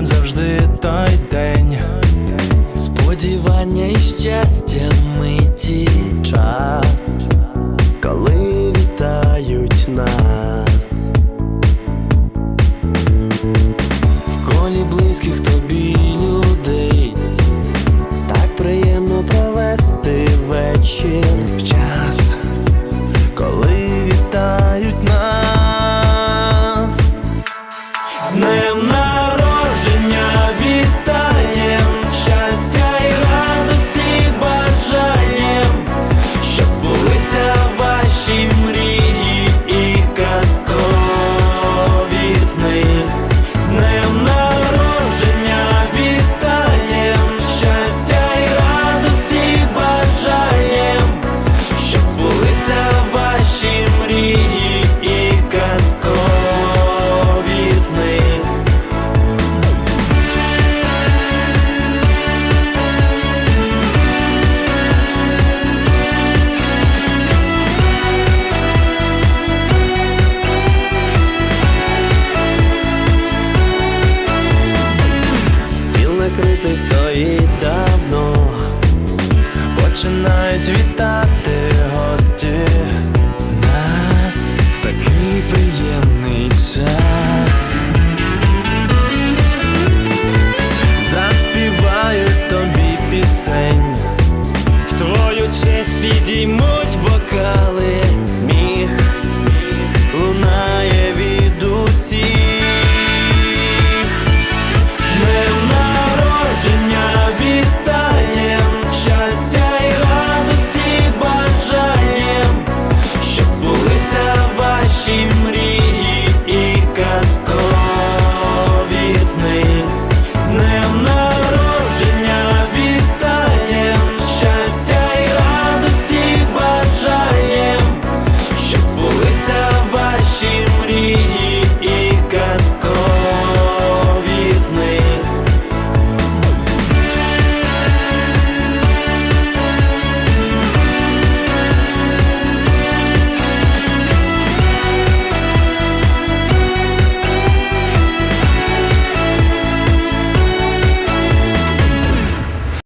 ним завжди той день. Сподівання і щастя миті час, коли вітають нас. вниз підіймуть бокали, сміх лунає від усіх, з днем народження вітаєм, щастя і радості бажаєм, щоб збулися ваші мрії.